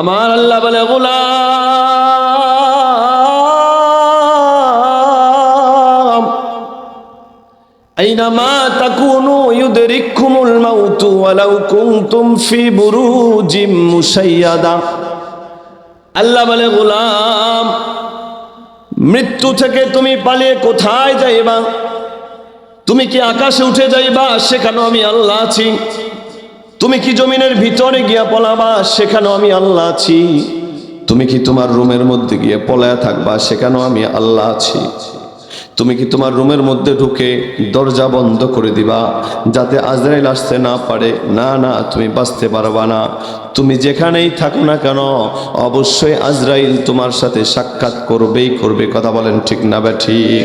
আমার আল্লাহ বলে, গোলাম, আইনামা তাকুনু ইউদরিকুমুল মাউতু ওয়ালাউ কুনতুম ফি বুরুজিম মুসাইয়াদা আল্লাহ বলে, গোলাম, মৃত্যু থেকে তুমি পালিয়ে কোথায় যাইবা? তুমি কি আকাশে উঠে যাইবা? সেখানেও আমি আল্লাহ আছি। তুমি কি জমিনের ভিতরে গিয়া পলাবা? সেখানেও আমি আল্লাহ আছি। তুমি কি তোমার রুমের মধ্যে গিয়ে পলায়া থাকবা? সেখানেও আমি আল্লাহ আছি। তুমি কি তোমার রুমের মধ্যে ঢুকে দরজা বন্ধ করে দিবা? যাতে আজরাইল আসতে না পারে। না না, তুমি বাঁচতে পারবা না। তুমি যেখানেই থাকো না কেন, অবশ্যই আজরাইল তোমার সাথে সাক্ষাৎ করবেই করবে। কথা বলেন ঠিক না বা ঠিক?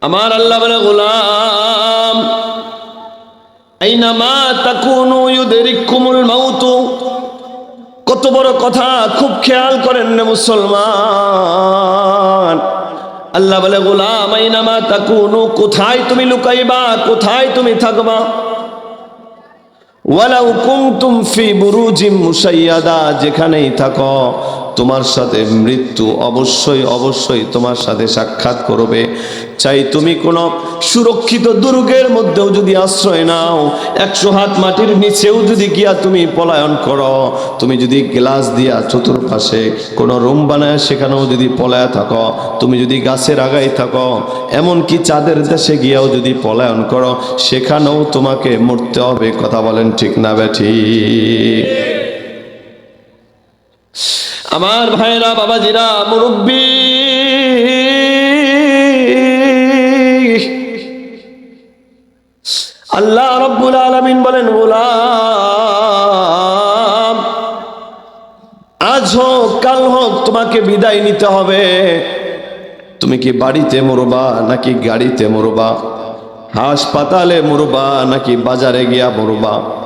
আমার আল্লাহ বলে, গোলাম কত বড় কথা, খুব খেয়াল করেন না মুসলমান। আল্লাহ বলে, গোলাম আইনামা তাকুনু, কোথায় তুমি লুকাইবা? কোথায় তুমি থাকবা? ফি যেখানেই থাকো। তোমার সাথে মৃত্যু অবশ্যই অবশ্যই তোমার সাথে সাক্ষাৎ করবে। চাই তুমি কোনো সুরক্ষিত দুর্গের মধ্যেও যদি আশ্রয় নাও, একশো হাত মাটির নিচেও যদি গিয়া তুমি পলায়ন করো, তুমি যদি গ্লাস দিয়া চতুর্পাশে কোনো রুম বানায় সেখানেও যদি পলায় থাকো, তুমি যদি গাছের আগায় থাকো, এমনকি চাঁদের দেশে গিয়াও যদি পলায়ন করো, সেখানেও তোমাকে মরতে হবে, কথা বলেন ঠিক না ব্যাঠি আমার ভাইরা বাবাজিরা, মুরব্বী। আল্লাহ রব্বুল আলমিন বলেন, গোলাম, আজ হোক, কাল হোক, তোমাকে বিদায় নিতে হবে। তুমি কি বাড়িতে মরবা, নাকি গাড়িতে মরবা? হাসপাতালে মরবা, নাকি বাজারে গিয়া মরবা?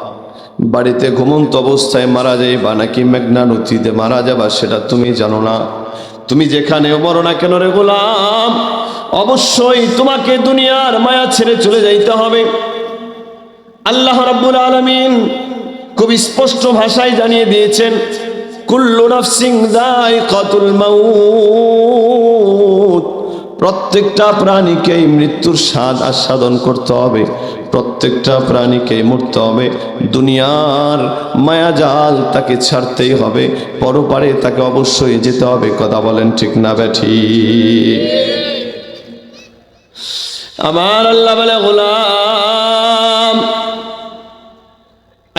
বাড়িতে ঘুমন্ত অবস্থায় মারা যায় বা নাকি মেঘনা নদীতে মারা যাবা সেটা তুমি জানো না। তুমি যেখানে মরো না কেন রে গোলাম? অবশ্যই তোমাকে দুনিয়ার মায়া ছেড়ে চলে যাইতে হবে। আল্লাহ রাব্বুল আলামিন খুব স্পষ্ট ভাষায় জানিয়ে দিয়েছেন, কুল্লু নাফসিং যায়কাতুল মাউত। প্রত্যেকটা প্রাণীকেই মৃত্যুর স্বাদ আস্বাদন করতে হবে। প্রত্যেকটা প্রাণীকেই মরতে হবে। দুনিয়ার মায়াজাল তাকে ছাড়তেই হবে। পরপারে তাকে অবশ্যই যেতে হবে। কথা বলেন ঠিক না ব্যাঠি আমার আল্লাহ বলে, গোলাম,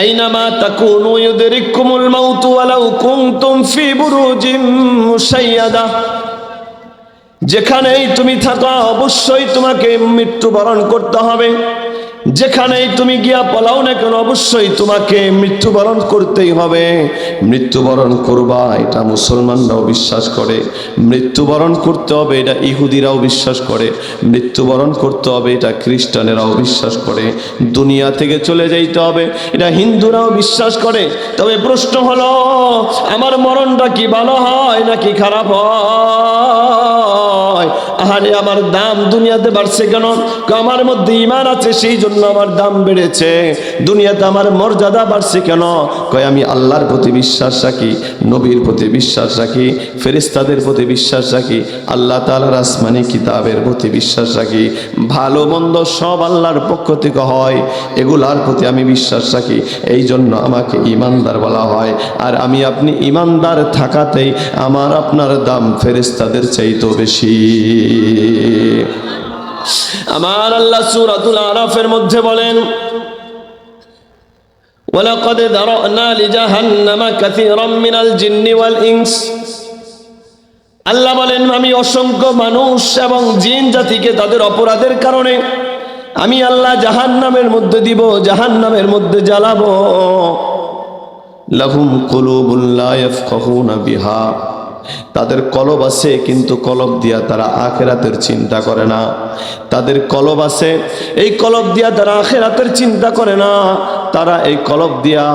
আইনামা তাকুনু ইউদরিকুমুল মাউতু ওয়ালাউ কুনতুম ফি বুরুজিম মুশাইয়াদা। যেখানেই তুমি থাকো, অবশ্যই তোমাকে মৃত্যুবরণ করতে হবে। যেখানেই তুমি গিয়া পলাও না কেন, অবশ্যই তোমাকে মৃত্যুবরণ করতেই হবে। মৃত্যুবরণ করবা, এটা মুসলমানরাও বিশ্বাস করে। মৃত্যুবরণ করতে হবে, এটা ইহুদিরাও বিশ্বাস করে। মৃত্যুবরণ করতে হবে, এটা খ্রিস্টানেরাও বিশ্বাস করে। দুনিয়া থেকে চলে যাইতে হবে, এটা হিন্দুরাও বিশ্বাস করে। তবে প্রশ্ন হলো, আমার মরণটা কি ভালো হয় নাকি খারাপ হয়? আহারে, আমার দাম দুনিয়াতে বাড়ছে কেন? আমার মধ্যে ইমান আছে, সেই জন্য আমার দাম বেড়েছে। দুনিয়াতে আমার মর্যাদা বাড়ছে কেন? কয়, আমি আল্লাহর প্রতি বিশ্বাস রাখি। নবীর প্রতি বিশ্বাস রাখি ফেরিস্তাদের প্রতি বিশ্বাস রাখি, আল্লাহ তালার আসমানি কিতাবের প্রতি বিশ্বাস রাখি। ভালো মন্দ সব আল্লাহর পক্ষ থেকে হয়, এগুলার প্রতি আমি বিশ্বাস রাখি। এই জন্য আমাকে ইমানদার বলা হয়। আর আমি আপনি ইমানদার থাকাতেই আমার আপনার দাম ফেরিস্তাদের চাইতেও বেশি। আমার আল্লাহ সুরাতুল আরাফের মধ্যে বলেন ولقد ذرأنا لجهنم كثيرا من الجن والإنس আল্লাহ বলেন আমি অসংখ্য মানুষ এবং জিন জাতিকে তাদের অপরাধের কারণে আমি আল্লাহ জাহান্নামের মধ্যে দিব জাহান্নামের মধ্যে জ্বালাবো লাহুম কুলুবুল্লা ইয়াফকাহুনা বিহা তাদের কলব আছে, কিন্তু কলব দিয়া তারা আখেরাতের চিন্তা করে না। তাদের কলব আছে, এই কলব দিয়া তারা আখেরাতের চিন্তা করে না। তারা এই কলব দিয়া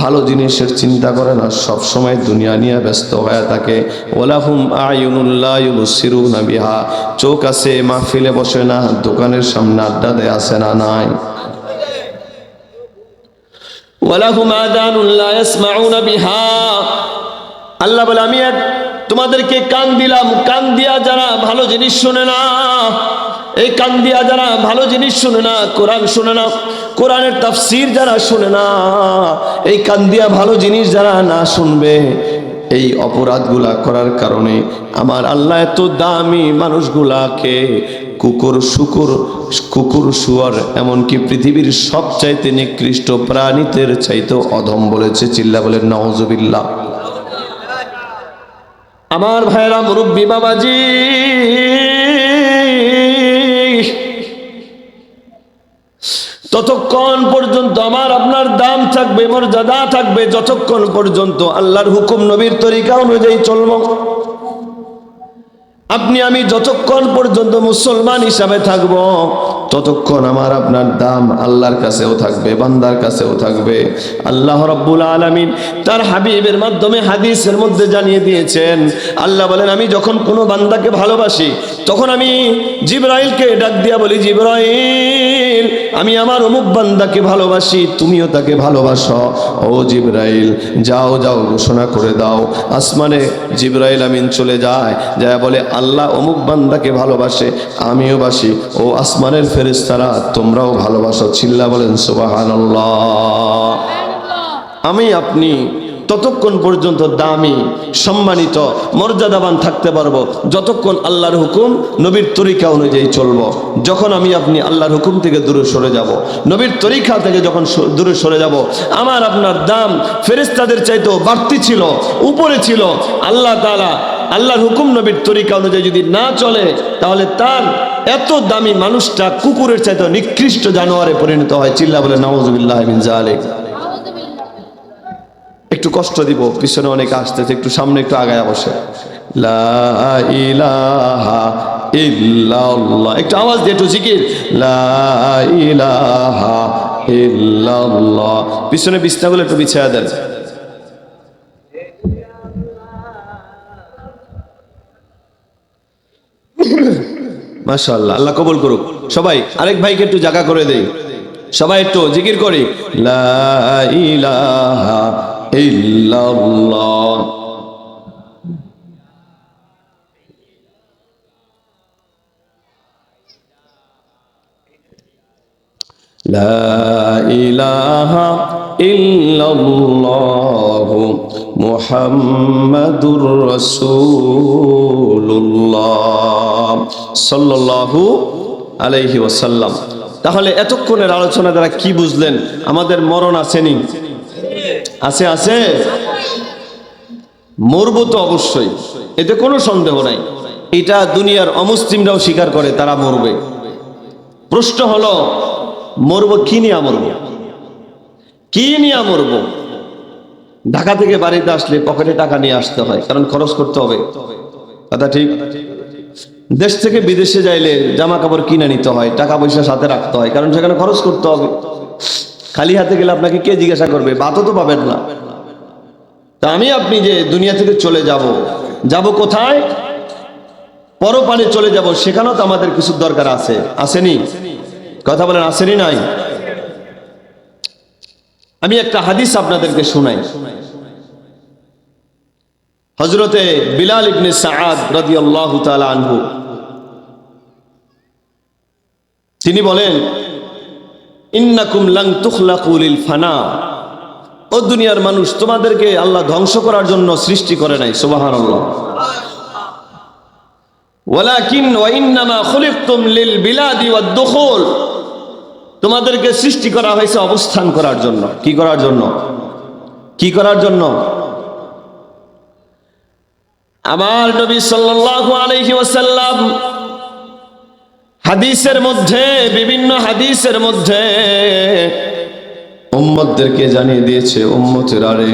ভালো জিনিসের চিন্তা করে না। সব সময় দুনিয়া নিয়ে ব্যস্ত হয়ে থাকে। ওলাহুম আয়ুনুল্লাহ বিহা। চোখ আছে, মাহফিলে বসে না, দোকানের সামনে আড্ডা দেয় আসে না, নাই। ইয়াসমাউনা বিহা। আল্লাহ বলে, আমি এক তোমাদেরকে কান দিলাম, কান দিয়া যারা ভালো জিনিস শুনে না, এই কান দিয়া যারা ভালো জিনিস শুনে না, কোরআন শুনে না, কোরআনের তাফসির যারা শুনে না, এই কান দিয়া ভালো জিনিস যারা না শুনবে, এই অপরাধগুলা করার কারণে আমার আল্লাহ এত দামি মানুষগুলাকে কুকুর, শুকুর, কুকুর শুয়ার, এমনকি পৃথিবীর সবচাইতে নিকৃষ্ট প্রাণীদের চাইতে অধম বলেছে, চিল্লা বলেন নওয়াজবিল্লাহ আমার ভাইরা মুরব্বী বাবাজি, ততক্ষণ পর্যন্ত আমার, আপনার দাম থাকবে, মর্যাদা থাকবে, যতক্ষণ পর্যন্ত আল্লাহর হুকুম নবীর তরিকা অনুযায়ী চলব। আপনি আমি যতক্ষণ পর্যন্ত মুসলমান হিসাবে থাকব, ততক্ষণ আমার আপনার দাম আল্লাহর কাছেও থাকবে, বান্দার কাছেও থাকবে। আল্লাহ রব্বুল আলমিন তার হাবিবের মাধ্যমে হাদিসের মধ্যে জানিয়ে দিয়েছেন, আল্লাহ বলেন, আমি যখন কোনো বান্দাকে ভালোবাসি, তখন আমি জিব্রাইলকে ডাক দিয়া বলি, জিব্রাইল, আমি আমার অমুক বান্দাকে ভালোবাসি, তুমিও তাকে ভালোবাসো। ও জিব্রাইল, যাও যাও, ঘোষণা করে দাও। আসমানে জিব্রাইল আমিন চলে যায় যা বলে আল্লাহ অমুক বান্দাকে ভালোবাসে, আমিও বাসি। ও আসমানের ফেরেস্তারা তোমরাও ভালোবাসো। চিল্লা বলেন সুবাহান আমি আপনি ততক্ষণ পর্যন্ত দামি, সম্মানিত, মর্যাদাবান থাকতে পারব। যতক্ষণ আল্লাহর হুকুম, নবীর তরিকা অনুযায়ী চলবো। যখন আমি আপনি আল্লাহর হুকুম থেকে দূরে সরে যাব, নবীর তরিকা থেকে যখন দূরে সরে যাব, আমার আপনার দাম ফেরেস্তাদের চাইতেও বাড়তি ছিল, উপরে ছিল। আল্লাহ তাআলা আল্লাহর হুকুম নবীর তরিকা অনুযায়ী যদি না চলে, তাহলে তার এত দামি মানুষটা কুকুরের চাইতে নিকৃষ্ট জানোয়ারে পরিণত হয়। চিল্লা বলে নওয়াজুবিল্লাহ একটু কষ্ট দিব, পিছনে অনেক আসতেছে, একটু সামনে একটু আগায় বসে। একটু আওয়াজ দিয়ে একটু জিকির। পিছনে বিছনাগুলো একটু বিছায়া দেন। মাশাল্লাহ আল্লাহ কবুল করুক। সবাই, আরেক ভাইকে একটু জায়গা করে দেই। সবাই একটু জিকির করি। লা ইলাহা ইল্লাল্লাহ। লা ইলাহা ইল্লাল্লাহ। মোহাম্মদুর রসুল্লাহ সাল্লাহু আলহি ওসাল্লাম তাহলে এতক্ষণের আলোচনা দ্বারা কি বুঝলেন? আমাদের মরণ আসেনি আছে আছে? মরব তো অবশ্যই। এতে কোনো সন্দেহ নাই। এটা দুনিয়ার অমুসলিমরাও স্বীকার করে, তারা মরবে। প্রশ্ন হলো, মরব কি নিয়ে মরব? কি নিয়ে মরবো? ঢাকা থেকে বাড়িতে আসলে পকেটে টাকা নিয়ে আসতে হয়, কারণ খরচ করতে হবে। কথা ঠিক? দেশ থেকে বিদেশে যাইলে জামা কাপড় কিনে নিতে হয়, টাকা পয়সা সাথে রাখতে হয়, কারণ সেখানে খরচ করতে হবে। খালি হাতে গেলে আপনাকে কে জিজ্ঞাসা করবে? বাতও তো পাবেন না। তা আমি আপনি যে দুনিয়া থেকে চলে যাব যাব কোথায়? পরপানে চলে যাব, সেখানেও তো আমাদের কিছু দরকার আছে। আসেনি? কথা বলেন, আসেনি নাই? আমি একটা হাদিস আপনাদেরকে শোনাই। হজরতে বিলাল ইবনে সাআদ রাদিয়াল্লাহু তাআলা আনহু। তিনি বলেন, ইন্নাকুম লাং তুখলাকু লিল ফানা। ও দুনিয়ার মানুষ, তোমাদেরকে আল্লাহ ধ্বংস করার জন্য সৃষ্টি করে নাই, সুবহানাল্লাহ। ওয়ালাকিন ওয়া ইন্নামা খুলিকতুম লিল বিলাদি ওয়াদ দুখুল। তোমাদেরকে সৃষ্টি করা হয়েছে অবস্থান করার জন্য। কি করার জন্য? কি করার জন্য? আমার নবী সাল্লাল্লাহু আলাইহি ওয়াসাল্লাম হাদিসের মধ্যে, বিভিন্ন হাদিসের মধ্যে উম্মতদেরকে জানিয়ে দিয়েছে, উম্মতের আরে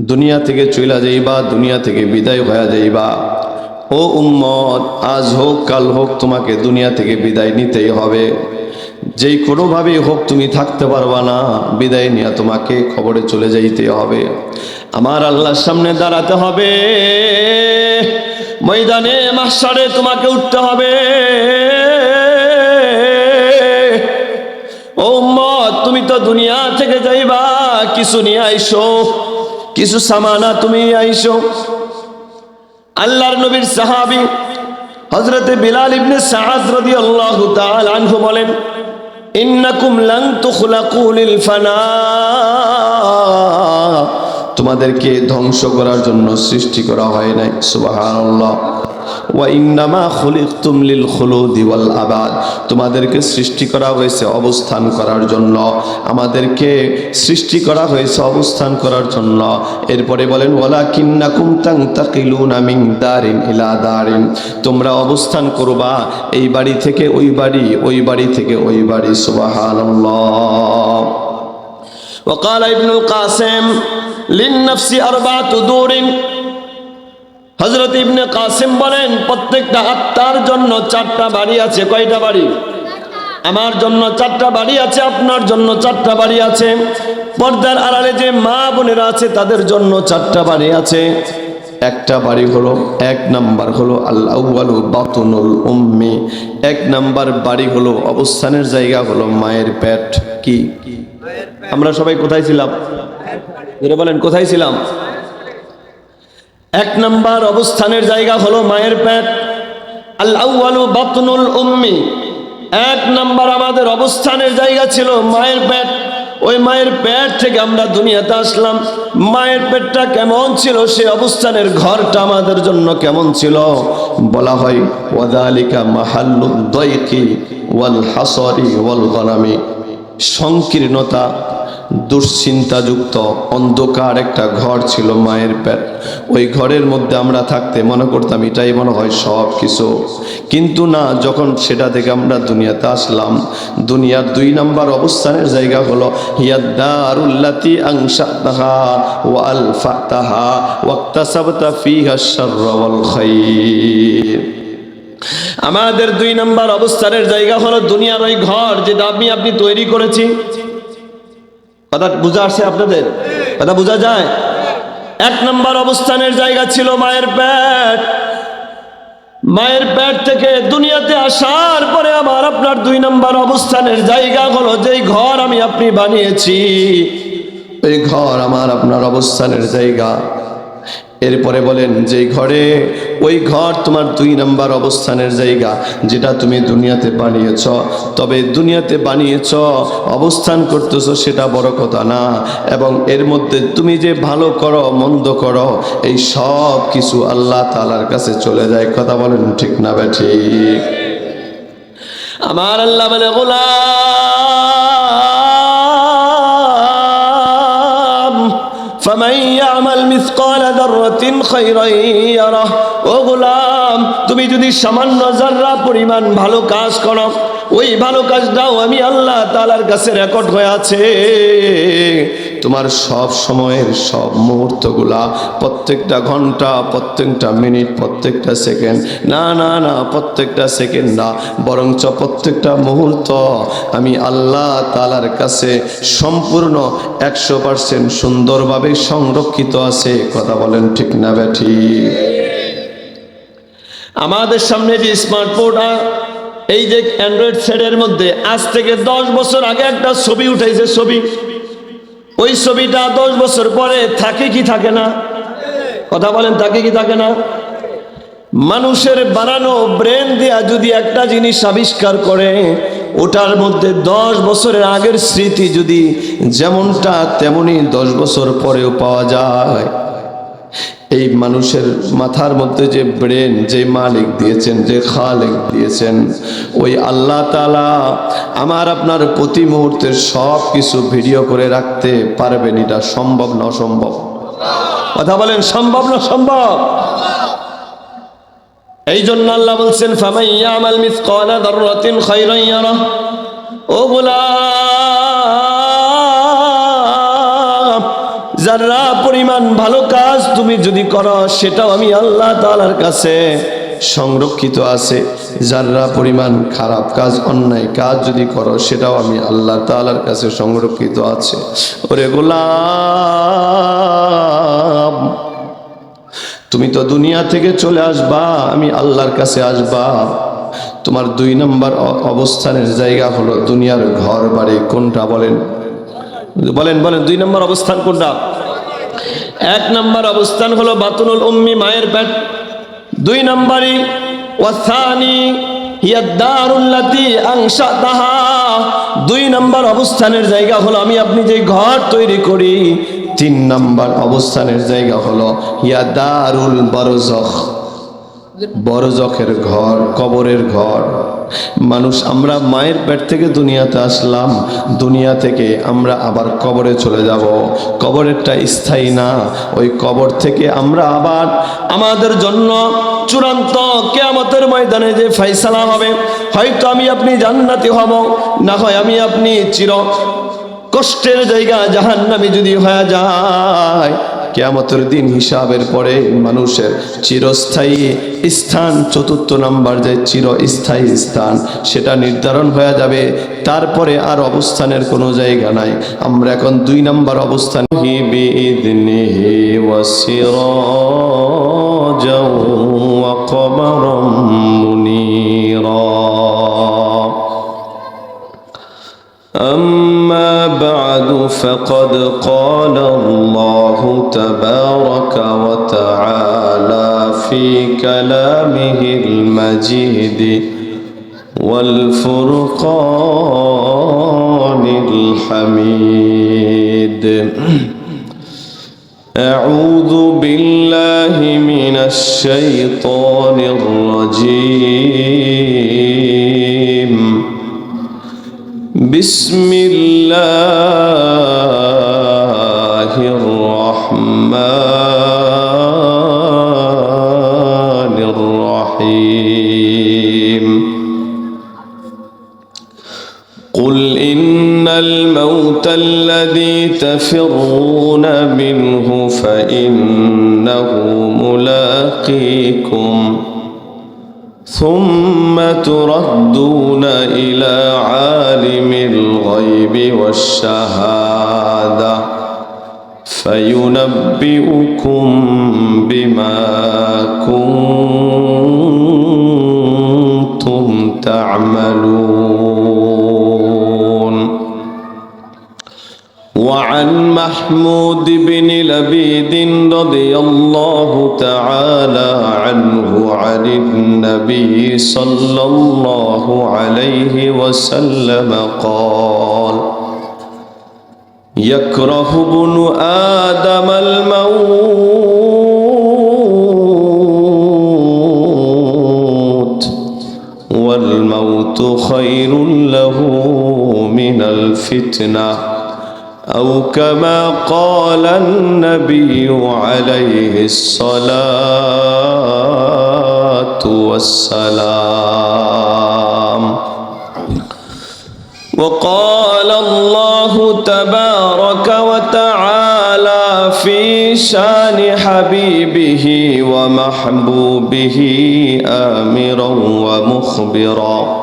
দুনিয়া থেকে চইলা যাইবা, দুনিয়া থেকে বিদায় হয়ে যাইবা। ও উম্মত, আজ হোক, কাল হোক, তোমাকে দুনিয়া থেকে বিদায় নিতেই হবে। যেই কোনোভাবেই হোক তুমি থাকতে পারবা না। বিদায় নিয়ে তোমাকে খবরে চলে যাইতে হবে। আমার আল্লাহর সামনে দাঁড়াতে হবে। ময়দানে মাসারে তোমাকে উঠতে হবে। ও উম্মত, তুমি তো দুনিয়া থেকে যাইবা, কিছু নিয়ে আইসো, কিছু সামানা তুমি আইসো। আল্লাহর নবীর সাহাবি হজরতে বিলাল ইবনে সাআদ রাদিয়াল্লাহু তাআলা আনহু বলেন ইন্নাকুম লান তুখলাকু লিল ফানা। তোমাদেরকে ধ্বংস করার জন্য সৃষ্টি করা হয় নাই সুবহানাল্লাহ। ওয়া ইন্নামা খুলিকতুম লিল খুলুদি ওয়াল আবাদ তোমাদেরকে সৃষ্টি করা হয়েছে অবস্থান করার জন্য আমাদেরকে সৃষ্টি করা হয়েছে অবস্থান করার জন্য এরপরে বলেন ওয়ালা কিন্নাকুম তাংতাকিলুনা মিন দারিন ইলা দারিন তোমরা অবস্থান করবা এই বাড়ি থেকে ওই বাড়ি ওই বাড়ি থেকে ওই বাড়ি সুবহানাল্লাহ وقال ابن القاسم للنفس أربعة دور হজরত ইবনে কাসিম বলেন, প্রত্যেকটা আত্মার জন্য চারটা বাড়ি আছে। কয়টা বাড়ি? আমার জন্য চারটা বাড়ি আছে, আপনার জন্য চারটা বাড়ি আছে। পর্দার আড়ালে যে মা বোনেরা আছে, তাদের জন্য চারটা বাড়ি আছে। একটা বাড়ি হলো, এক নাম্বার হলো আল্লাহ এক নাম্বার বাড়ি হলো, অবস্থানের জায়গা হলো মায়ের পেট। কি? আমরা সবাই কোথায় ছিলাম? বলেন, কোথায় ছিলাম? এক নাম্বার অবস্থানের জায়গা হলো মায়ের পেট। আল্লাহু বাতনুল উম্মি। এক নাম্বার আমাদের অবস্থানের জায়গা ছিল মায়ের পেট। ওই মায়ের পেট থেকে আমরা দুনিয়াতে আসলাম। মায়ের পেটটা কেমন ছিল, সে অবস্থানের ঘরটা আমাদের জন্য কেমন ছিল? বলা হয়, ওয়াদালিকা মাহাল্লুদ্দয়কি ওয়াল হাসরি ওয়াল গনামি। সংকীর্ণতা দুশ্চিন্তাযুক্ত অন্ধকার একটা ঘর ছিল মায়ের পেট। ওই ঘরের মধ্যে আমরা থাকতে মনে করতাম এটাই মনে হয় সব কিছু কিন্তু না, যখন সেটা থেকে আমরা দুনিয়াতে আসলাম, দুনিয়ার দুই নাম্বার অবস্থানের জায়গা হলো আমাদের দুই নাম্বার অবস্থানের জায়গা হলো দুনিয়ার ওই ঘর যেটা আমি আপনি তৈরি করেছি। কথা বোঝা আসছে আপনাদের? কথা বোঝা যায়? এক নম্বর অবস্থানের জায়গা ছিল মায়ের পেট। মায়ের পেট থেকে দুনিয়াতে আসার পরে আমার আপনার দুই নম্বর অবস্থানের জায়গা হলো যেই ঘর আমি আপনি বানিয়েছি। এই ঘর আমার আপনার অবস্থানের জায়গা। এরপরে বলেন যে ঘরে, ওই ঘর তোমার দুই নাম্বার অবস্থানের জায়গা, যেটা তুমি দুনিয়াতে বানিয়েছ। তবে দুনিয়াতে বানিয়েছ, অবস্থান করতেছ সেটা বড় কথা না। এবং এর মধ্যে তুমি যে ভালো করো, মন্দ করো, এই সব কিছু আল্লাহ তালার কাছে চলে যায়। কথা বলেন ঠিক না বে ঠিক। আমার আল্লাহ বলে, গোলাম فمن يعمل مثقال ذرة خيرا يره ও গোলাম তুমি যদি সামান্য জাররা পরিমাণ ভালো কাজ করো ওই ভালো কাজটাও আমি আল্লাহ তালার কাছে রেকর্ড হয়ে আছে তোমার সব সময়ের সব মুহূর্তগুলা প্রত্যেকটা ঘণ্টা, প্রত্যেকটা মিনিট, প্রত্যেকটা সেকেন্ড। না না না, প্রত্যেকটা সেকেন্ড না, বরঞ্চ প্রত্যেকটা মুহূর্ত আমি আল্লাহ তালার কাছে সম্পূর্ণ একশো পার্সেন্ট সুন্দরভাবে সংরক্ষিত আছে। কথা বলেন ঠিক না ব্যাঠি আমাদের সামনে যে স্মার্টফোন এই যে অ্যান্ড্রয়েড সেটের মধ্যে আজ থেকে দশ বছর আগে একটা ছবি উঠাইছে ছবি। ওই ছবিটা দশ বছর পরে থাকে কি থাকে না? কথা বলেন, থাকে কি থাকে না? মানুষের বানানো ব্রেন দিয়া যদি একটা জিনিস আবিষ্কার করে, ওটার মধ্যে দশ বছরের আগের স্মৃতি যদি যেমনটা তেমনি দশ বছর পরেও পাওয়া যায়। এই মানুষের মাথার মধ্যে যে ব্রেন যে মালিক দিয়েছেন, যে খালেক দিয়েছেন, ওই আল্লাহ তালা আমার আপনার প্রতি মুহূর্তে সব কিছু ভিডিও করে রাখতে পারবেন এটা সম্ভব না অসম্ভব? কথা বলেন, সম্ভব না সম্ভব এই জন্য আল্লাহ বলছেন ফামাইয়া আমাল মিসকালা দাররাতিন খাইরান ইয়ারা ও গোলাম! যারা পরিমাণ ভালো কাজ তুমি যদি করো, সেটাও আমি আল্লাহ তাআলার কাছে সংরক্ষিত আছে। যারা পরিমাণ খারাপ কাজ, অন্যায় কাজ যদি করো, সেটাও আমি আল্লাহ তাআলার কাছে সংরক্ষিত আছে। ওরে গোলাম, তুমি তো দুনিয়া থেকে চলে আসবা, আমি আল্লাহর কাছে আসবা। তোমার দুই নম্বর অবস্থানের জায়গা হলো দুনিয়ার ঘর বাড়ি কোনটা বলেন? বলেন বলেন, দুই নম্বর অবস্থান কোনটা? এক নম্বর অবস্থান হলো বাতুনুল উম্মি মায়ের পেট। দুই নম্বরই, ওয়াসানি দুই নম্বর অবস্থানের জায়গা হলো, আমি আপনি যে ঘর তৈরি করি, তিন নম্বর অবস্থানের জায়গা হলো ইয়াদারুল বরজখ। বড়জখের ঘর, কবরের ঘর। মানুষ, আমরা মায়ের পেট থেকে দুনিয়াতে আসলাম। দুনিয়া থেকে আমরা আবার কবরে চলে যাব। কবরেরটা স্থায়ী না। ওই কবর থেকে আমরা আবার আমাদের জন্য চূড়ান্ত কেয়ামতের ময়দানে যে ফাইসালা হবে, হয়তো আমি আপনি জান্নাতি হব, না হয় আমি আপনি চির কষ্টের জায়গা জাহান্নামি যদি হয়ে যায়। কেয়ামতের দিন হিসাবের পরে মানুষের চিরস্থায়ী স্থান, চতুর্থ নাম্বার যে চিরস্থায়ী স্থান, সেটা নির্ধারণ হয়ে যাবে। তারপরে আর অবস্থানের কোনো জায়গা নাই। আমরা এখন দুই নাম্বার অবস্থান। মুনীরা। أما بعد فقد قال الله تبارك وتعالى في كلامه المجيد والفرقان الحميد. أعوذ بالله من الشيطان الرجيم. بسم الله الرحمن الرحيم. قل إن الموت الذي تفرون منه فإنه ملاقيكم. ثم تردون إلى عالم الغيب والشهادة فينبئكم بما كنتم تعملون وعن محمود بن لبيد رضي الله تعالى عنه عن النبي صلى الله عليه وسلم قال يكره ابن آدم الموت والموت خير له من الفتنة. أو كما قال النبي عليه الصلاة والسلام. وقال الله تبارك وتعالى في شان حبيبه ومحبوبه آمرا ومخبرا.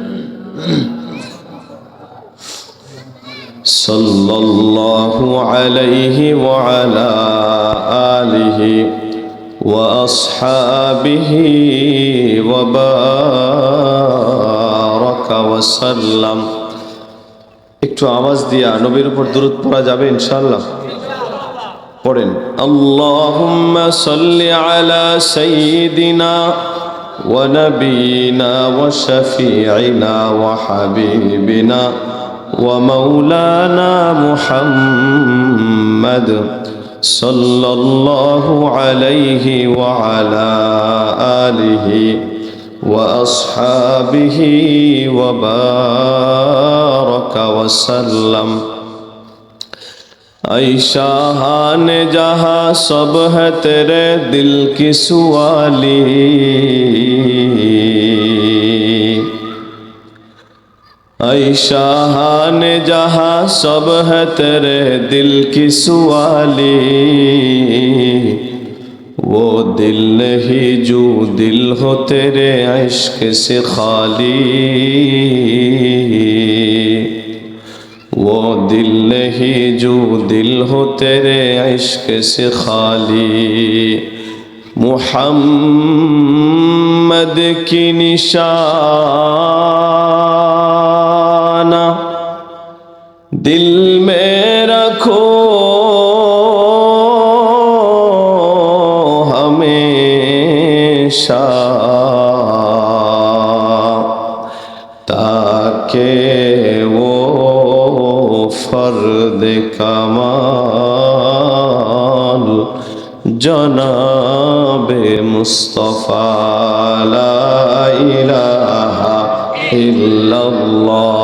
صلى الله عليه وعلى آله وأصحابه وبارك وسلم একটু আওয়াজ দিয়া নবীর উপর দূরত পড়া যাবে ইনশাআল্লাহ পড়েন আল্লাহুম্মা সাল্লি আলা সাইয়্যিদিনা ওয়া নাবিয়িনা ওয়া শাফিঈনা ওয়া হাবিবিনা ومولانا محمد صلى الله عليه وعلى آله وأصحابه وبارك وسلم اے شاہان جہاں سب ہے تیرے دل کی سوالی ऐ शाहान जहाँ सब है तेरे दिल की सुवाली वो दिल नहीं जो दिल हो तेरे इश्क से खाली वो दिल नहीं जो दिल हो तेरे इश्क से खाली मोहम्मद की निशाना दिल में रखो हमेशा ताके वो फर्द कमाल जनाबे मुस्तफ़ा ला इलाहा इल्लल्लाह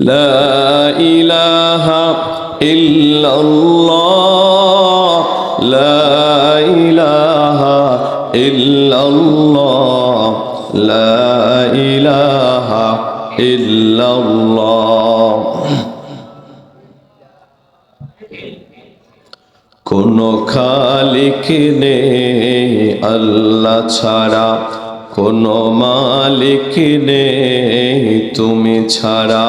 لا إله إلا الله لا إله إلا الله لا إله إلا الله কোনো খালিক নেই আল্লাহ ছাড়া কোনো মালিক নেই তুমি ছাড়া।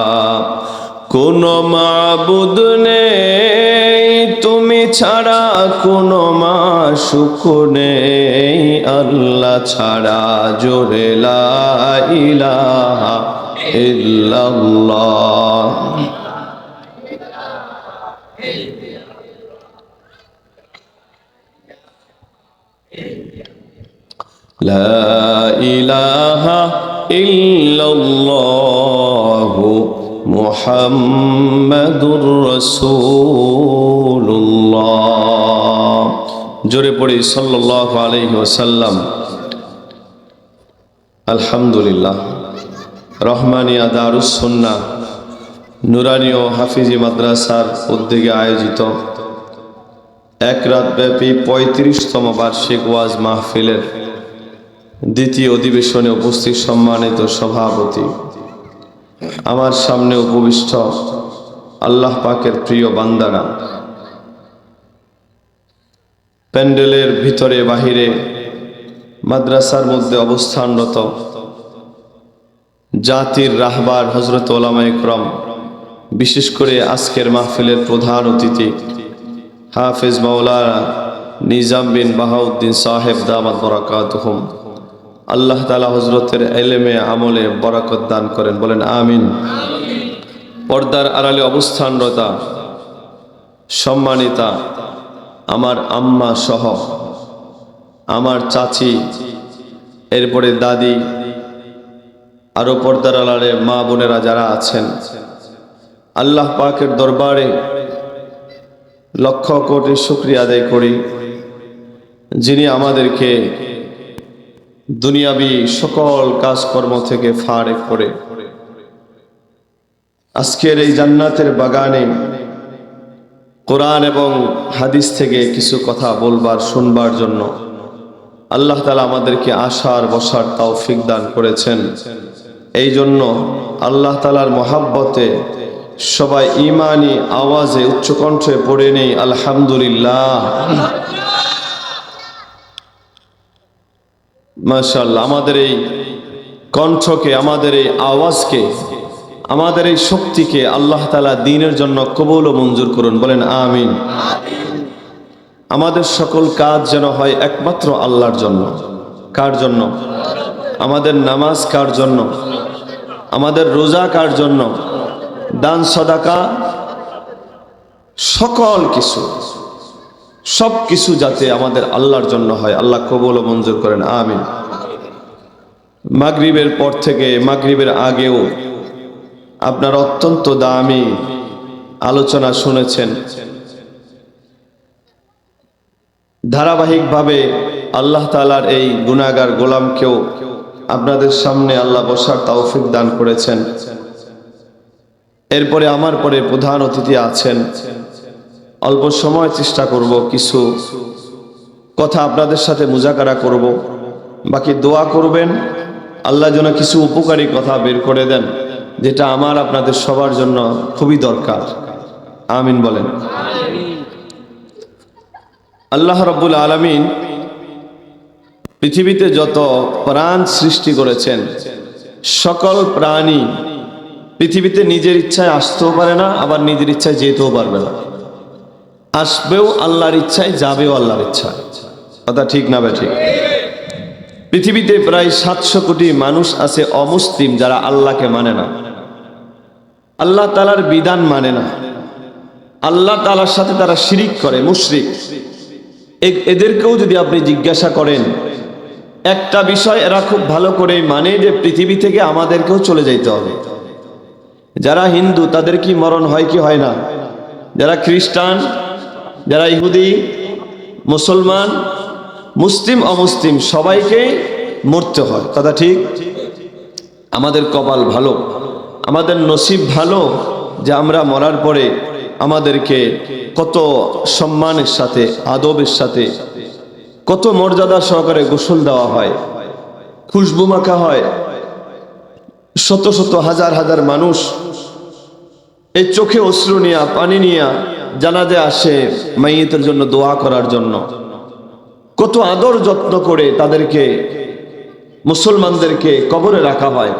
কোনো মাবুদ নেই তুমি ছাড়া। কোনো মাসুক নেই আল্লাহ ছাড়া। জোরে লা ইলাহা ইল্লাল্লাহ। لا إله إلا الله محمد رسول الله জোরে পড়ি সাল্লাল্লাহু আলাইহি ওয়াসাল্লাম আলহামদুলিল্লাহ রহমানিয়া দারুস সুন্নাহ নুরানি ও হাফিজি মাদ্রাসার উদ্যোগে আয়োজিত এক রাত ব্যাপী পঁয়ত্রিশতম বার্ষিক ওয়াজ মাহফিলের দ্বিতীয় অধিবেশনে উপস্থিত সম্মানিত সভাপতি, আমার সামনে উপবিষ্ট আল্লাহ পাকের প্রিয় বান্দারা, প্যান্ডেলের ভিতরে বাহিরে মাদ্রাসার মধ্যে অবস্থানরত জাতির রাহবার হজরত ওলামা ইকরম বিশেষ করে আজকের মাহফিলের প্রধান অতিথি হাফেজ মাওলানা নিজাম বিন বাহাউদ্দিন সাহেব দামাত বরাকাতহুম। আল্লাহ তালা হজরতের এলেমে, আমলে বরাকত দান করেন। বলেন, আমিন। পর্দার আড়ালে অবস্থানরতা, সম্মানিতা আমার আম্মা সহ আমার চাচি, এরপরে দাদি আরও পর্দার আড়ালে মা বোনেরা যারা আছেন, আল্লাহ পাকের দরবারে লক্ষ কোটি শুক্রিয়া আদায় করি, যিনি আমাদেরকে দুনিয়াবি সকল কাজকর্ম থেকে ফারেক করে আজকের এই জান্নাতের বাগানে কোরআন এবং হাদিস থেকে কিছু কথা বলবার, শুনবার জন্য আল্লাহ তালা আমাদেরকে আসার বসার তৌফিক দান করেছেন। এই জন্য আল্লাহ তালার মহাব্বতে সবাই ইমানি আওয়াজে উচ্চকণ্ঠে পড়ে নেই, আলহামদুলিল্লাহ। মাশাল্লাহ আমাদের এই কণ্ঠকে, আমাদের এই আওয়াজকে, আমাদের এই শক্তিকে আল্লাহ তালা দিনের জন্য কবুল ও মঞ্জুর করুন, বলেন আমিন। আমাদের সকল কাজ যেন হয় একমাত্র আল্লাহর জন্য। কার জন্য? আমাদের নামাজ কার জন্য? আমাদের রোজা কার জন্য? দান, সদাকা? সকল কিছু। সব কিছু যাতে আমাদের আল্লাহর জন্য হয়। আল্লাহ কবুল ও মঞ্জুর করেন। আমিন। মাগরিবের পর থেকে, মাগরিবের আগেও আপনার অত্যন্ত দামি আলোচনা শুনেছেন। ধারাবাহিকভাবে আল্লাহ তালার এই গুণাগার গোলামকেও আপনাদের সামনে আল্লাহ বসার তৌফিক দান করেছেন। এরপরে আমার পরে প্রধান অতিথি আছেন। অল্প সময় চেষ্টা করব, কিছু কথা আপনাদের সাথে মুজাকারা করব। বাকি দোয়া করবেন, আল্লাহ যেন কিছু উপকারী কথা বের করে দেন, যেটা আমার আপনাদের সবার জন্য খুবই দরকার। আমিন বলেন। আল্লাহ রব্বুল আলমিন পৃথিবীতে যত প্রাণ সৃষ্টি করেছেন, সকল প্রাণী পৃথিবীতে নিজের ইচ্ছায় আসতেও পারে না, আবার নিজের ইচ্ছায় যেতেও পারবে না। আসবেও আল্লাহর ইচ্ছায়, যাবেও আল্লাহর ইচ্ছায়। কথা ঠিক না ঠিক? পৃথিবীতে প্রায় সাতশো কোটি মানুষ আছে অমুসলিম যারা আল্লাহকে মানে না। আল্লাহ তালার বিধান মানে না। আল্লাহ তালার সাথে তারা শিরিক করে, মুশরিক। এদেরকেও যদি আপনি জিজ্ঞাসা করেন, একটা বিষয় এরা খুব ভালো করে মানে যে পৃথিবী থেকে আমাদেরকেও চলে যাইতে হবে। যারা হিন্দু তাদের কি মরণ হয় কি হয় না? যারা খ্রিস্টান যারা ইহুদি, মুসলমান, মুসলিম, অমুসলিম, সবাইকে মরতে হয়। কথা ঠিক? আমাদের কপাল ভালো, আমাদের নসিব ভালো যে আমরা মরার পরে আমাদেরকে কত সম্মানের সাথে, আদবের সাথে, কত মর্যাদা সহকারে গোসল দেওয়া হয়, খুশবু মাখা হয়। শত শত হাজার হাজার মানুষ এই চোখে অশ্রু নিয়া, পানি নিয়া জানাজে আসে মাইয়েতের জন্য দোয়া করার জন্য। কত আদর যত্ন করে তাদেরকে, মুসলমানদেরকে কবরে রাখা হয়।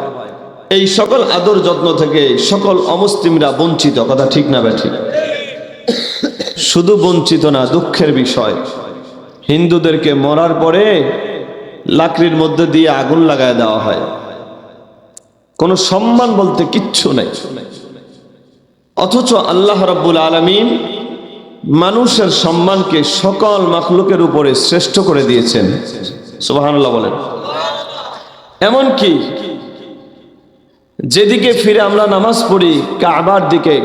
এই সকল আদর যত্ন থেকে সকল অমুসলিমরা বঞ্চিত, কথা ঠিক না ব্যাঠি শুধু বঞ্চিত না, দুঃখের বিষয়। হিন্দুদেরকে মরার পরে লাকড়ির মধ্যে দিয়ে আগুন লাগায় দেওয়া হয়। কোনো সম্মান বলতে কিচ্ছু নেই। অথচ আল্লাহ রাব্বুল আলমিন মানুষের সম্মানকে সকল মাখলুকের উপরে শ্রেষ্ঠ করে দিয়েছেন। সুবহানাল্লাহ বলেন। এমনকি যেদিকে ফিরে আমরা নামাজ পড়ি, কাবার দিকে,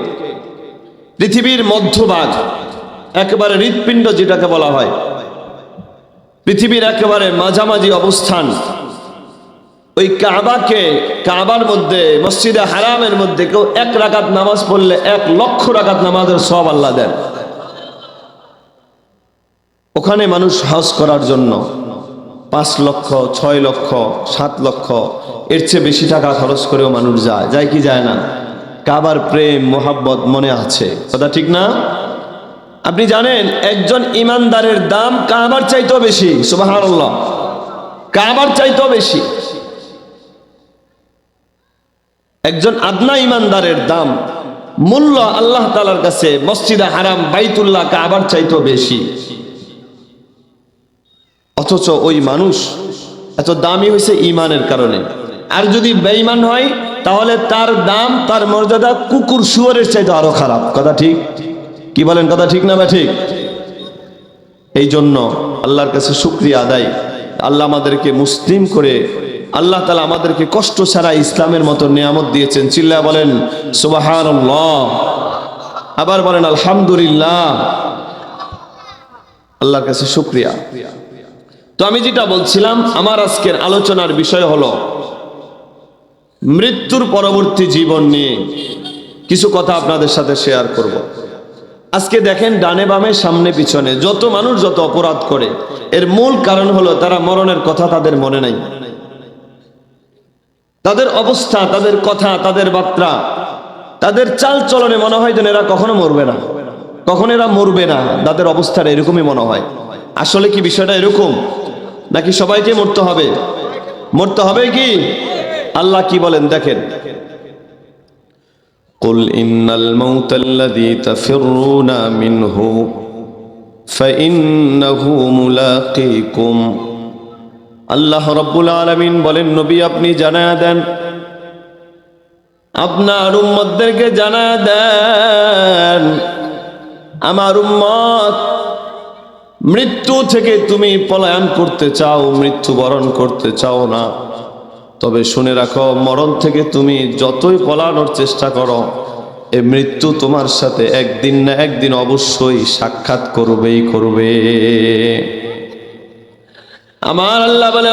পৃথিবীর মধ্যভাগ, একেবারে হৃৎপিণ্ড যেটাকে বলা হয়, পৃথিবীর একেবারে মাঝামাঝি অবস্থান ওই কাবাকে, কাবার মধ্যে, মসজিদে হারামের মধ্যে কেউ এক রাকাত নামাজ পড়লে এক লক্ষ রাকাত নামাজের সব আল্লাহ দেন। ওখানে মানুষ হজ করার জন্য পাঁচ লক্ষ, ছয় লক্ষ, সাত লক্ষ, এর চেয়ে বেশি টাকা খরচ করেও মানুষ যায়। যায় কি যায় না? কাবার প্রেম, মোহাব্বত মনে আছে। কথা ঠিক না? আপনি জানেন, একজন ইমানদারের দাম কাবার চাইতেও বেশি সুবাহ কাবার চাইতেও বেশি। একজন আদনা ইমানদারের দাম, মূল্য আল্লাহ তালার কাছে মসজিদে হারাম, বাইতুল্লাহ কাবার চাইতেও বেশি। অথচ ওই মানুষ এত দামি হয়েছে ইমানের কারণে। আর যদি বেঈমান হয়, তাহলে তার দাম, তার মর্যাদা কুকুর শুয়ারের চাইতে আরও খারাপ। কথা ঠিক? কি বলেন কথা ঠিক না বা ঠিক? এই জন্য আল্লাহর কাছে শুক্রিয়া আদায়। আল্লাহ আমাদেরকে মুসলিম করে আল্লাহ তালা আমাদেরকে কষ্ট ছাড়া ইসলামের মতো নিয়ামত দিয়েছেন। চিল্লা বলেন সুবাহান আবার বলেন, আলহামদুলিল্লাহ। আল্লাহর কাছে শুক্রিয়া। তো আমি যেটা বলছিলাম, আমার আজকের আলোচনার বিষয় হলো, মৃত্যুর পরবর্তী জীবন নিয়ে কিছু কথা আপনাদের সাথে শেয়ার করব। আজকে দেখেন, ডানে বামে, সামনে পিছনে, যত মানুষ যত অপরাধ করে, এর মূল কারণ হলো তারা মরণের কথা তাদের মনে নাই। তাদের অবস্থা তাদের কথা তাদের বার্তা তাদের চাল চলনে মনে হয় যেন এরা কখনো মরবে না কখন এরা মরবে না তাদের অবস্থাটা এরকমই মনে হয় আসলে কি বিষয়টা এরকম নাকি সবাইকে মরতে হবে মরতে হবে কি আল্লাহ কি বলেন দেখেন قل إن الموت الذي تفرون منه فإنه ملاقيكم আল্লাহ রব্বুল আলমিন বলেন, নবী আপনি জানায়া দেন। আপনার উম্মতদেরকে জানায়া দেন, আমার উম্মত, মৃত্যু থেকে তুমি পলায়ন করতে চাও মৃত্যু বরণ করতে চাও না। তবে শুনে রাখো, মরণ থেকে তুমি যতই পলানোর চেষ্টা করো, এ মৃত্যু তোমার সাথে একদিন না একদিন অবশ্যই সাক্ষাৎ করবেই করবে। আমার আল্লাহ বলে